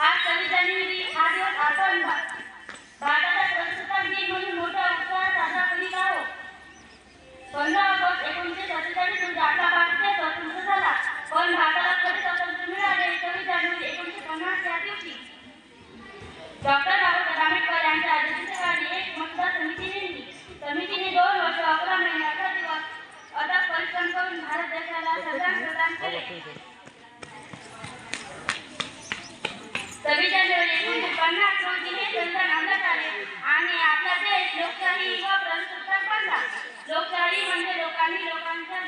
आज सव्वीस जानेवारी हा दिवस आपण भारताचा प्रजासत्ताक दिन म्हणून मोठ्या उत्साहात साजरा करीत आहोत. पंधरा ऑगस्ट एकोणीसशे सत्तेचाळीस रोजी आपला भारतीय स्वतंत्र झाला. पण भारताला कधी स्वातंत्र्य मिळाले सव्वीस जानेवारी एकोणीसशे पन्नास या दिवशी. डॉक्टर बाबासाहेब आंबेडकर यांच्या अध्यक्षतेखाली एक मतदार समिती नेमली. समितीने दोन वर्ष अकरा महिन्याचा दिवस अथक परिश्रम करून भारत देशाला संग्राम प्रदान केले. सव्वीस जानेवारी एकोणीसशे पन्नास रोजी हे संविधान अंमलात आले आणि आपला देश लोकशाही व प्रजासत्ताक बनला लोकशाही म्हणजे लोकांनी लोकांच्या